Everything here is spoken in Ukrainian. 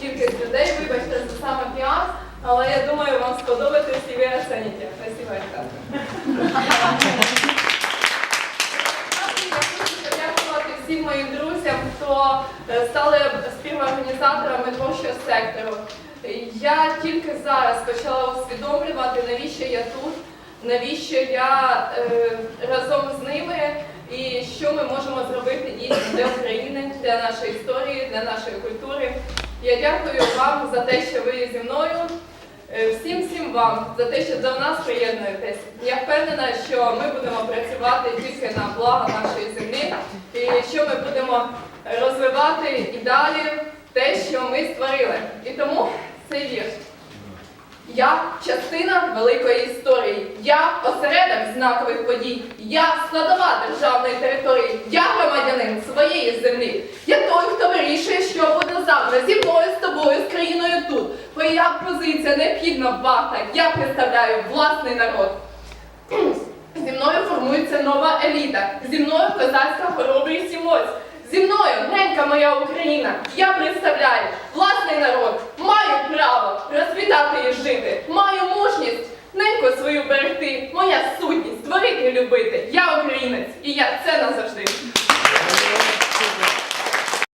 кількість людей. Вибачте за саме піар, але я думаю, вам сподобається і ви оцените. Спасибо, подякувати всім моїм друзям, хто е, стали співорганізаторами творчого сектору. Я тільки зараз почала усвідомлювати, навіщо я тут, навіщо я е, разом з ними і що ми можемо зробити дійсно для України, для нашої історії, для нашої культури. Я дякую вам за те, що ви зі мною. Е, Всім всім вам за те, що до нас приєднуєтесь. Я впевнена, що ми будемо працювати тільки на благо нашої землі, і що ми будемо розвивати і далі те, що ми створили. І тому цей вірш. Я частина великої історії. Я осередок знакових подій. Я складова державної території. моя позиція необхідна варта. Я представляю власний народ. Зі мною формується нова еліта. Зі мною козацька хоробрість і моць. Зі мною ненька моя Україна. Я представляю власний народ. Маю право розпитати і жити. Маю мужність неньку свою берегти. Моя сутність творити і любити. Я українець і я це назавжди.